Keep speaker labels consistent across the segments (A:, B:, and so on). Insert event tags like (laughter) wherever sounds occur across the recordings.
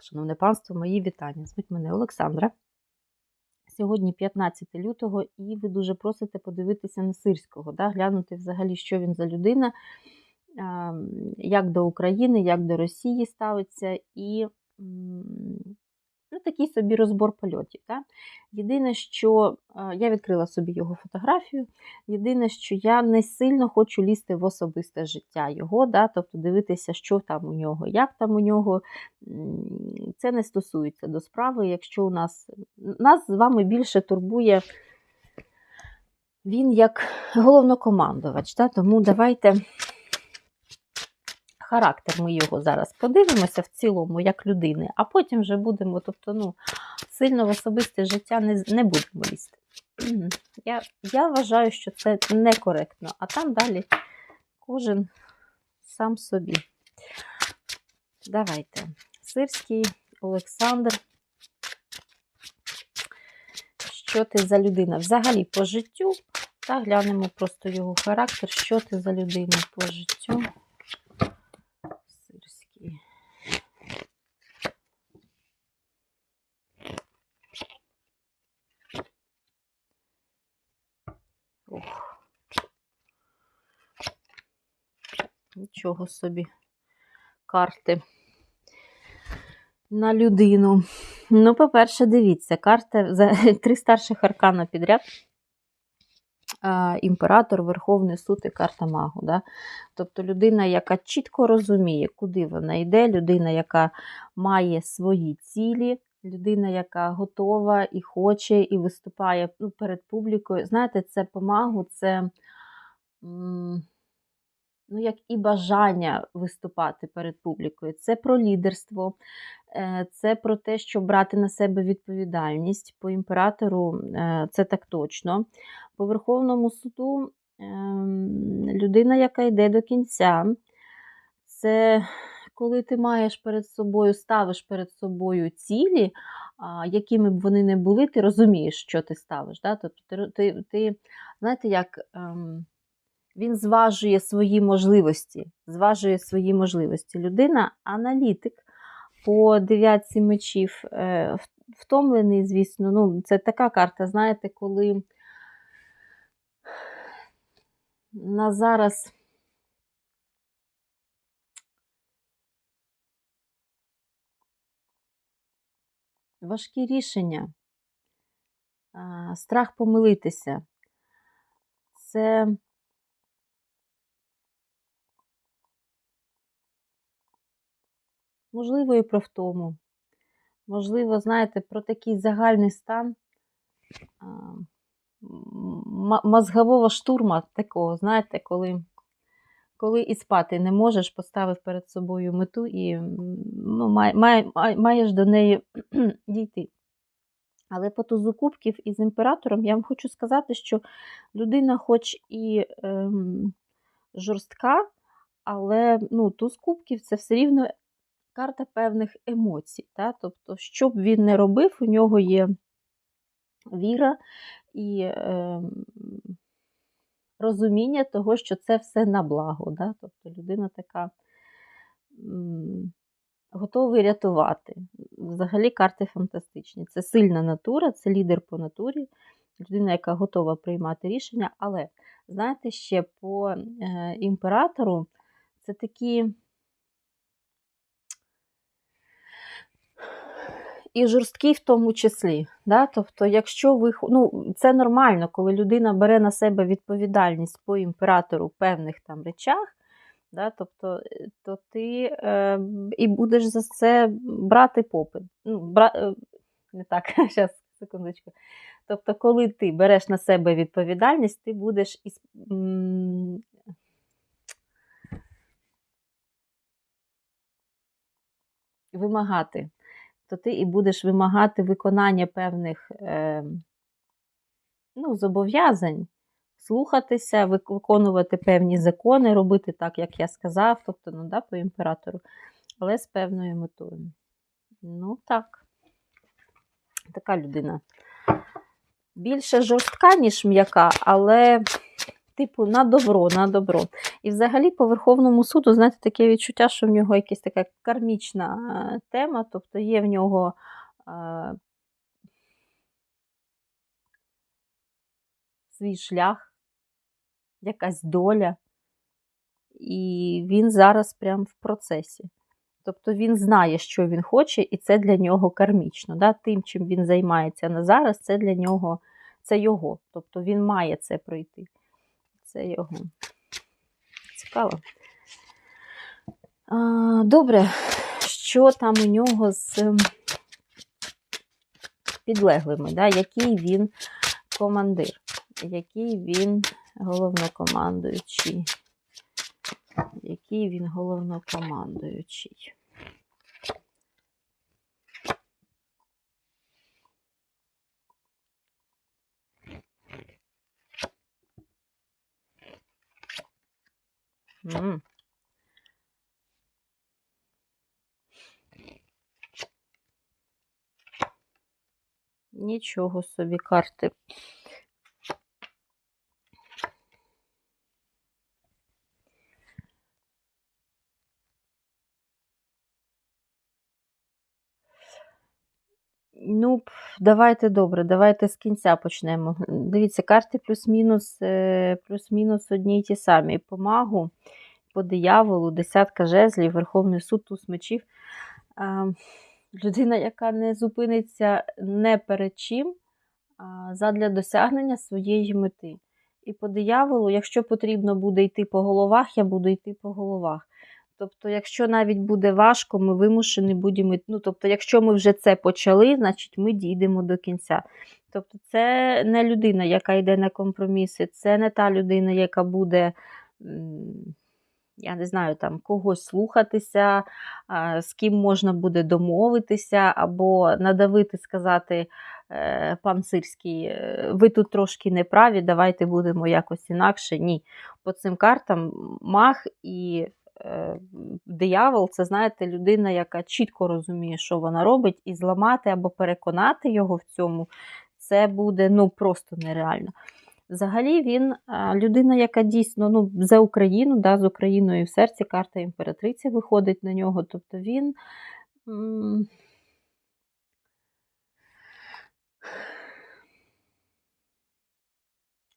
A: Шановне панство, мої вітання. Звуть мене Олександра. Сьогодні 15 лютого, і ви дуже просите подивитися на Сирського, да? глянути взагалі, що він за людина, як до України, як до Росії ставиться, і ну, такий собі розбор польотів. Да? Єдине, що я відкрила собі його фотографію. Єдине, що я не сильно хочу лізти в особисте життя його, да? тобто дивитися, що там у нього, як там у нього. Це не стосується до справи. Якщо у нас нас з вами більше турбує він як головнокомандувач, да? тому давайте характер ми його зараз подивимося в цілому, як людини, а потім вже будемо, тобто, ну, сильно в особисте життя не, не будемо лізти. (clears throat) Я, я вважаю, що це некоректно, а там далі кожен сам собі. Давайте. Сирський Олександр. Що ти за людина? Взагалі по життю. Та глянемо просто його характер. Що ти за людина по життю? Сирський. Ох. Нічого собі. Карти на людину. Ну, по-перше, дивіться, карта за (laughs) три старших аркана підряд. Імператор, Верховний суд і карта Магу. Да? Тобто людина, яка чітко розуміє, куди вона йде, людина, яка має свої цілі, людина, яка готова і хоче, і виступає ну, перед публікою. Знаєте, це по магу, це. м, Ну, як і бажання виступати перед публікою. Це про лідерство, е, це про те, щоб брати на себе відповідальність. По імператору е, це так точно. По Верховному суду ем, людина, яка йде до кінця, це коли ти маєш перед собою, ставиш перед собою цілі, якими б вони не були, ти розумієш, що ти ставиш. Да? Тобто ти, ти, знаєте, як. Ем, він зважує свої можливості. Зважує свої можливості. Людина аналітик по дев'ятці мечів, е, втомлений, звісно. Ну, Це така карта, знаєте, коли на зараз. Важкі рішення, страх помилитися. Це Можливо, і про втому. Можливо, знаєте, про такий загальний стан мозгового штурма такого, знаєте, коли коли і спати не можеш, поставив перед собою мету і ну, май, май, маєш до неї (clears throat) дійти. Але по тузу кубків із імператором я вам хочу сказати, що людина, хоч і ем, жорстка, але ну, туз кубків це все рівно карта певних емоцій. Та? Тобто, що б він не робив, у нього є віра і е, розуміння того, що це все на благо. Да? Тобто людина така готовий рятувати. Взагалі карти фантастичні. Це сильна натура, це лідер по натурі, людина, яка готова приймати рішення. Але, знаєте, ще по е, імператору це такі. І жорсткий в тому числі. Да? Тобто, якщо ви ну, це нормально, коли людина бере на себе відповідальність по імператору в певних там речах, да? тобто, то ти е, і будеш за це брати попит. Ну, бра, е, Не так, (laughs) зараз, секундочку. Тобто, коли ти береш на себе відповідальність, ти будеш із. Вимагати то ти і будеш вимагати виконання певних е, ну, зобов'язань, слухатися, виконувати певні закони, робити так, як я сказав, тобто ну, да, по імператору, але з певною метою. Ну, так, така людина. Більше жорстка, ніж м'яка, але типу, на добро, на добро. І взагалі по Верховному суду, знаєте, таке відчуття, що в нього якась така кармічна е, тема, тобто є в нього. е, Свій шлях, якась доля, і він зараз прям в процесі. Тобто він знає, що він хоче, і це для нього кармічно. Да? Тим, чим він займається на зараз, це для нього це його. Тобто він має це пройти. Це його. Цікаво. Добре, що там у нього з ем, підлеглими? Да? Який він командир? Який він головнокомандуючий? Який він головнокомандуючий? М. Нічого собі карти. Ну, давайте добре, давайте з кінця почнемо. Дивіться, карти плюс-мінус, е, плюс-мінус одні й ті самі. По магу, по дияволу, десятка жезлів, Верховний суд, туз мечів. Людина, яка не зупиниться не перед чим, а задля досягнення своєї мети. І по дияволу, якщо потрібно буде йти по головах, я буду йти по головах. Тобто, якщо навіть буде важко, ми вимушені будемо. Ну, тобто, якщо ми вже це почали, значить ми дійдемо до кінця. Тобто, це не людина, яка йде на компроміси, це не та людина, яка буде, я не знаю, там когось слухатися, з ким можна буде домовитися, або надавити, сказати, е, пан Сирський, е, ви тут трошки неправі, давайте будемо якось інакше. Ні. По цим картам маг і диявол це, знаєте, людина, яка чітко розуміє, що вона робить, і зламати або переконати його в цьому, це буде ну, просто нереально. Взагалі він людина, яка дійсно ну, за Україну, да, з Україною в серці, карта імператриці виходить на нього. Тобто він.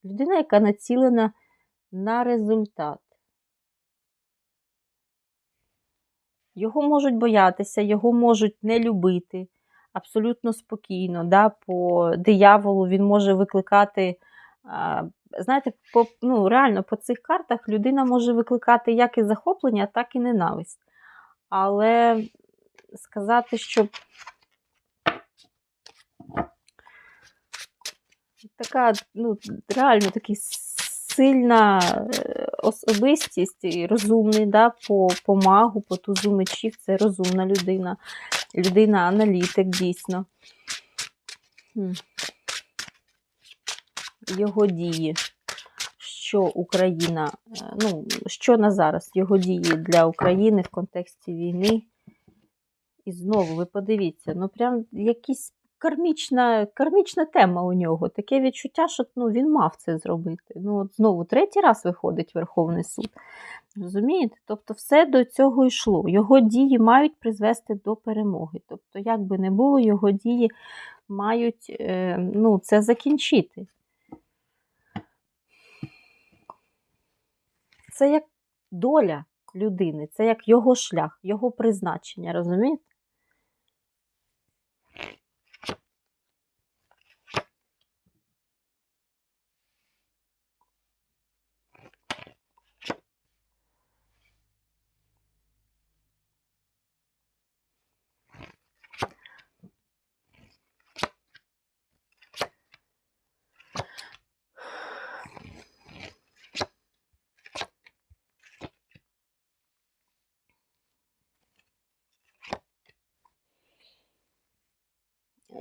A: Людина, яка націлена на результат. Його можуть боятися, його можуть не любити абсолютно спокійно. Да? По дияволу він може викликати. Знаєте, по, ну, реально по цих картах людина може викликати як і захоплення, так і ненависть. Але сказати, що така, ну, реально такий сильна е, особистість і розумний, да, по, по магу, по тузу мечів, це розумна людина, людина-аналітик дійсно. Його дії, що Україна, е, ну, що на зараз? Його дії для України в контексті війни. І знову ви подивіться, ну прям якісь кармічна, кармічна тема у нього. Таке відчуття, що ну, він мав це зробити. Ну, от знову третій раз виходить Верховний суд. Розумієте? Тобто, все до цього йшло. Його дії мають призвести до перемоги. Тобто, як би не було, його дії мають е, ну, це закінчити. Це як доля людини, це як його шлях, його призначення, розумієте?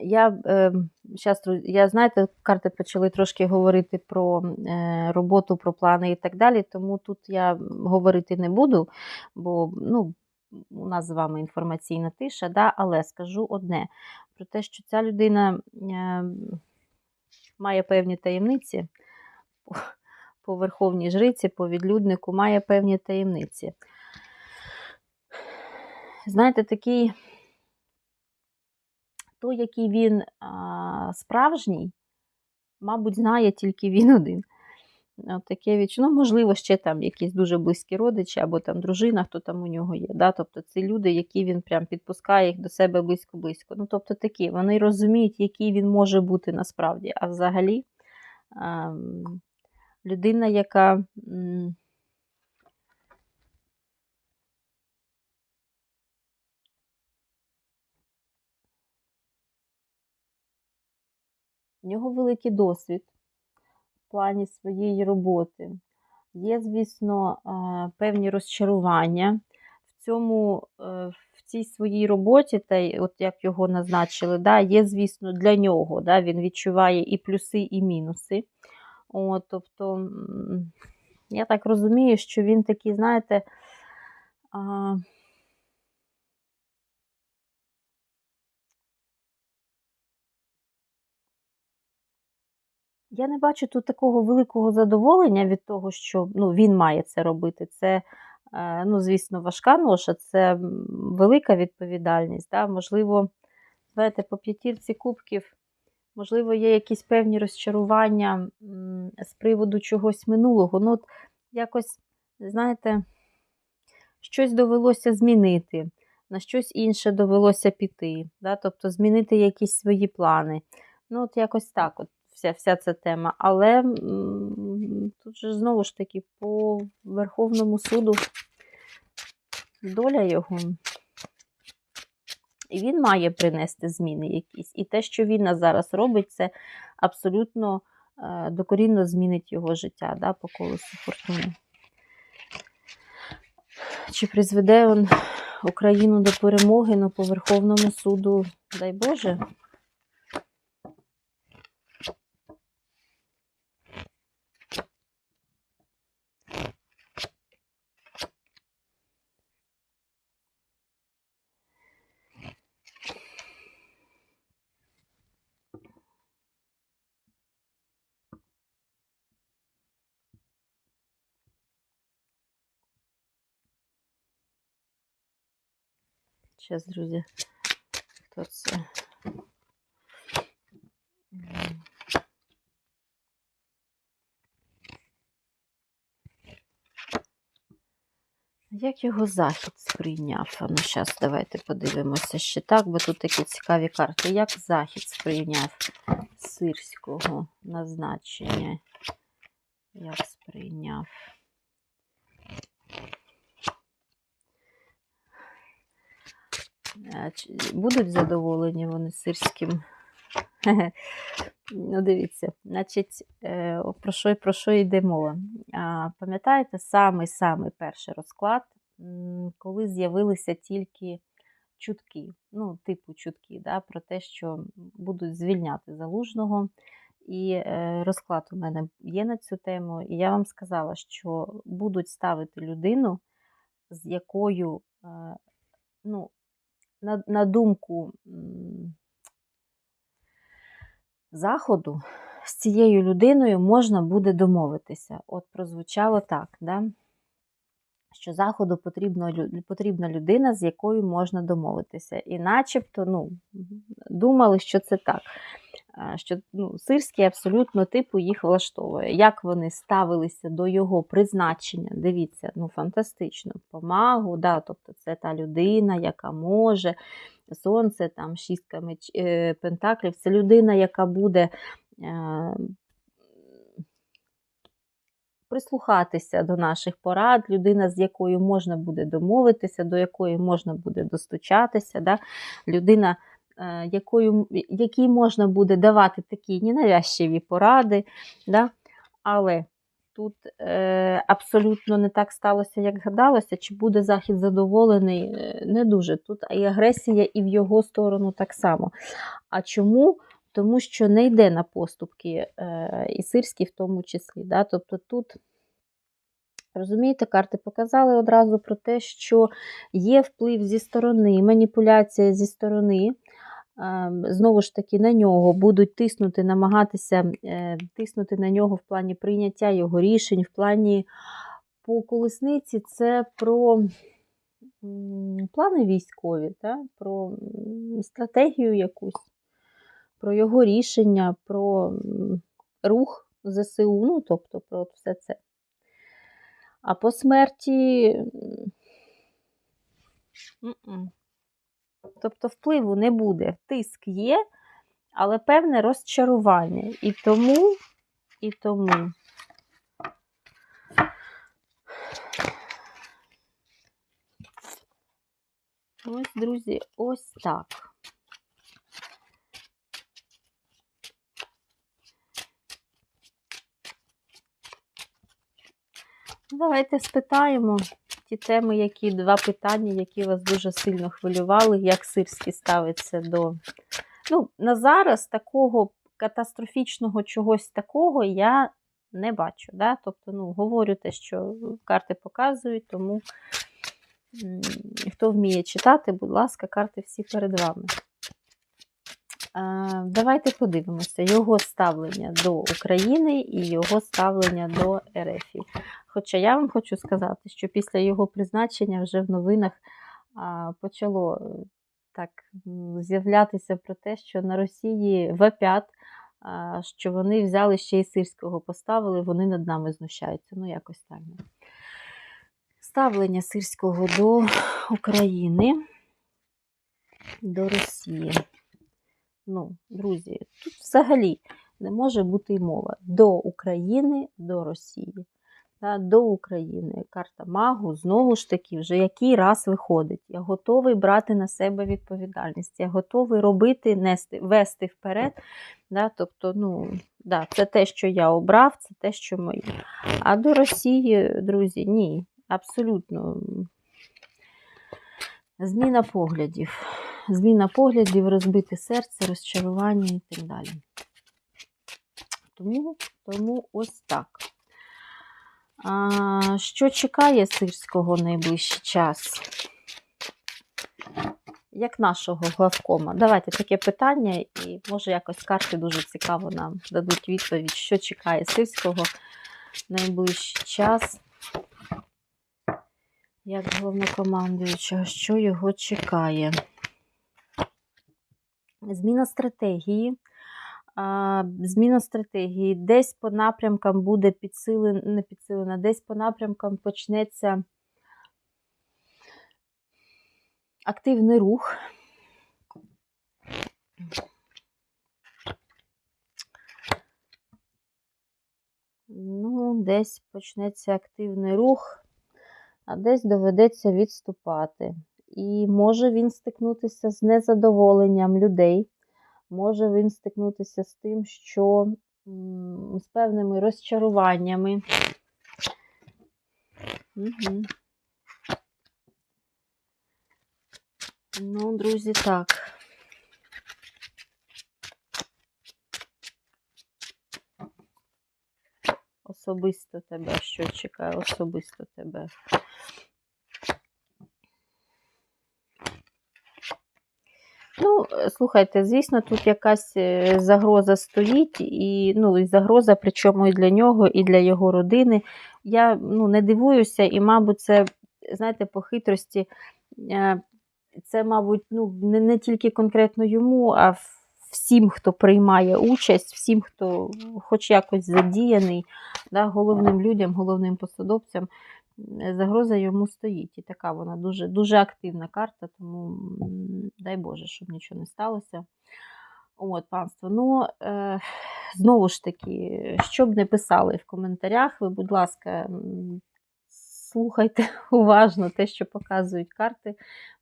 A: Я е, щас, я знаєте, карти почали трошки говорити про е, роботу, про плани і так далі. Тому тут я говорити не буду, бо ну, у нас з вами інформаційна тиша, да, але скажу одне: про те, що ця людина е, має певні таємниці, по верховній жриці, по відлюднику, має певні таємниці. Знаєте, такий той, який він справжній, мабуть, знає тільки він один. Таке. Ну, можливо, ще там якісь дуже близькі родичі, або там дружина, хто там у нього є. Да? Тобто це люди, які він прям підпускає їх до себе близько-близько. Ну, тобто такі, вони розуміють, який він може бути насправді. А взагалі людина, яка. В нього великий досвід в плані своєї роботи. Є, звісно, певні розчарування в цьому, е, в цій своїй роботі, та от як його назначили, да, є, звісно, для нього. Да, Він відчуває і плюси, і мінуси. От, Тобто, я так розумію, що він такий, знаєте, Я не бачу тут такого великого задоволення від того, що ну, він має це робити. Це, е, ну, звісно, важка ноша, це велика відповідальність. Да? Можливо, знаєте, по п'ятірці кубків, можливо, є якісь певні розчарування з приводу чогось минулого. Ну, от якось, знаєте, щось довелося змінити, на щось інше довелося піти, да? тобто змінити якісь свої плани. Ну, от якось так. от вся вся ця тема. Але тут же знову ж таки по Верховному суду доля його. І він має принести зміни якісь. І те, що він зараз робить, це абсолютно е, докорінно змінить його життя да, по колесу фортуни. Чи призведе він Україну до перемоги ну, по Верховному суду, дай Боже? Зараз, друзі, хто це? Як його захід сприйняв? Ну, зараз давайте подивимося ще так, бо тут такі цікаві карти. Як захід сприйняв сирського назначення? Як сприйняв? Будуть задоволені вони сирським. (laughs) Ну, дивіться, значить, е, про що про що йде мова? Пам'ятаєте, самий-самий перший розклад, коли з'явилися тільки чутки, ну, типу чутки, да, про те, що будуть звільняти залужного. І е, розклад у мене є на цю тему, і я вам сказала, що будуть ставити людину, з якою ну, на, на думку заходу, з цією людиною можна буде домовитися. От прозвучало так, да? що заходу потрібно, потрібна людина, з якою можна домовитися. І начебто ну, думали, що це так що ну, сирський абсолютно типу їх влаштовує. Як вони ставилися до його призначення, дивіться, ну фантастично, помагу, да, тобто це та людина, яка може, сонце, там, шістками е, пентаклів, це людина, яка буде. Е, Прислухатися до наших порад, людина, з якою можна буде домовитися, до якої можна буде достучатися, да? людина, Е, якою, якій можна буде давати такі ненавязчиві поради. Да? Але тут е, абсолютно не так сталося, як гадалося, чи буде Захід задоволений, е, не дуже. Тут і агресія, і в його сторону так само. А чому? Тому що не йде на поступки е, і сирські в тому числі. Да? Тобто тут. Розумієте, карти показали одразу про те, що є вплив зі сторони, маніпуляція зі сторони, е, знову ж таки на нього будуть тиснути, намагатися е, тиснути на нього в плані прийняття його рішень, в плані по колесниці це про плани військові, та? про стратегію якусь, про його рішення, про рух ЗСУ, ну, тобто про все це. А по смерті. м, м-м. Тобто впливу не буде. Тиск є, але певне розчарування. І тому, і тому. Ось, друзі, ось так. Давайте спитаємо ті теми, які два питання, які вас дуже сильно хвилювали, як Сирський ставиться до. Ну, на зараз такого катастрофічного чогось такого я не бачу. Да? Тобто, ну, говорю те, що карти показують, тому хто вміє читати, будь ласка, карти всі перед вами. Давайте подивимося його ставлення до України і його ставлення до РФ. Хоча я вам хочу сказати, що після його призначення вже в новинах почало е, так з'являтися про те, що на Росії вапят, а, що вони взяли ще й сирського поставили, вони над нами знущаються. Ну, якось так. Ставлення сирського до України, до Росії. Ну, друзі, тут взагалі не може бути й мова до України, до Росії. Та, до України. Карта Магу, знову ж таки, вже який раз виходить. Я готовий брати на себе відповідальність, я готовий робити, нести, вести вперед. Да, тобто, ну, да, це те, що я обрав, це те, що моє. А до Росії, друзі, ні, абсолютно. Зміна поглядів. Зміна поглядів, розбите серце, розчарування і так далі. Тому, тому ось так. А, Що чекає Сирського найближчий час? Як нашого главкома? Давайте таке питання, і може якось карти дуже цікаво нам дадуть відповідь, що чекає Сирського найближчий час. Як головнокомандуючого, що його чекає? Зміна стратегії. Зміна стратегії. Десь по напрямкам буде підсилена, не підсилена, десь по напрямкам почнеться активний рух. Ну, десь почнеться активний рух, а десь доведеться відступати. І може він стикнутися з незадоволенням людей. Може він стикнутися з тим, що з певними розчаруваннями. Угу. Ну, друзі, так. Особисто тебе, що чекає, особисто тебе. Ну, слухайте, звісно, тут якась е, загроза стоїть, і ну, загроза, причому і для нього, і для його родини. Я ну, не дивуюся, і, мабуть, це, знаєте, по хитрості, е, це, мабуть, ну, не, не тільки конкретно йому, а всім, хто приймає участь, всім, хто хоч якось задіяний, да, головним людям, головним посадовцям. Загроза йому стоїть. І така вона дуже дуже активна карта, тому дай Боже, щоб нічого не сталося. От, панство. Ну, е, знову ж таки, що б не писали в коментарях, ви, будь ласка, слухайте (laughs) уважно те, що показують карти,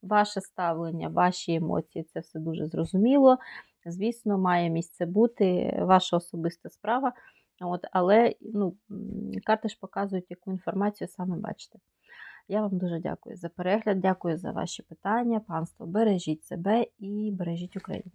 A: ваше ставлення, ваші емоції це все дуже зрозуміло. Звісно, має місце бути ваша особиста справа. От, Але ну, карти ж показують, яку інформацію саме бачите. Я вам дуже дякую за перегляд, дякую за ваші питання. Панство, бережіть себе і бережіть Україну.